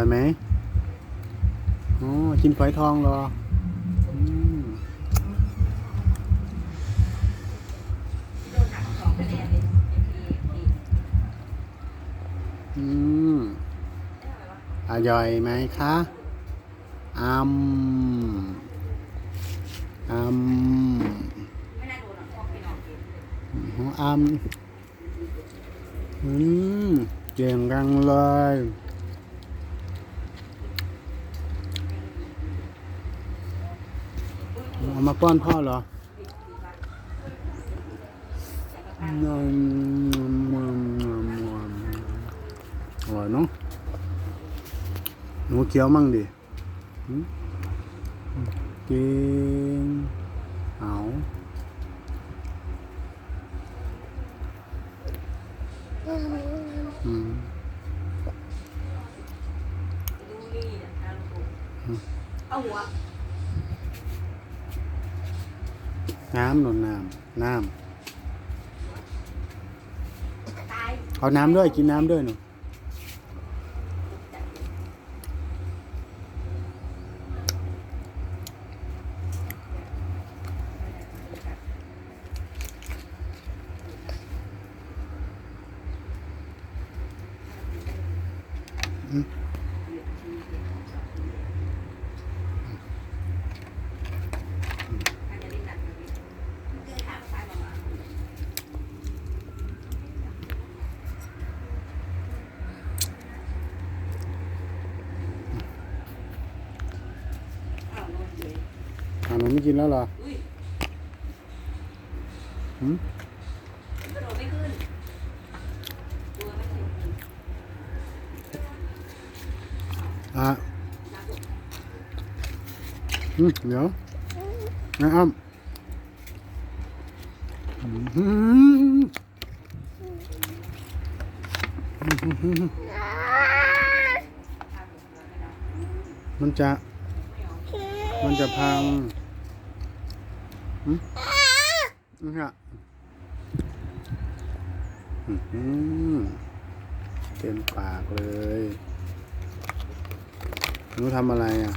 อยไหมอ๋อกินฝอยทองเหรออืมอืมอร่อยไหมคะอัมอัมอ๋ออัมอืมเก่งจังเลย เอามาป้อนพ่อเหรออร่อยเนาะหนูเคี้ยวมั่งดิกินเอาอืมเอาหัว น้ำหนุนน้ำน้ำเอาน้ำด้วยกินน้ำด้วยหนูอ่า หนูไม่กินแล้วเหรออุ้ยหืมกระโดดไม่ขึ้นตัวไม่ขึ้นอะอืมเดี๋ยวนะอ้ำอืมมันจะ มันจะพังอืม นี่ฮะอื้อหือเต็มปากเลยหนูทำอะไรอะ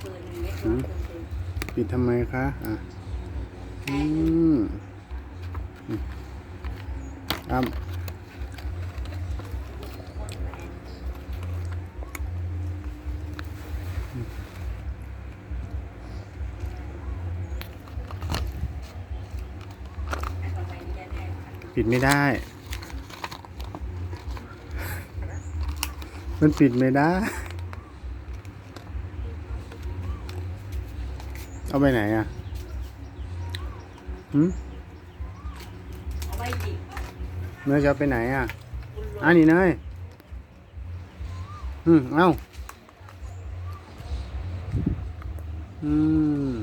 เปิดหนึ่งเม็ดตัวเต็มปิดทำไมคะ อะ อืมอืม ปิดไม่ได้ มันปิดไม่ได้ เอาไปไหนอะหืมเอาไว้ดิเนยจะไปไหนอะ อันนี้เนยอืม เอาอืม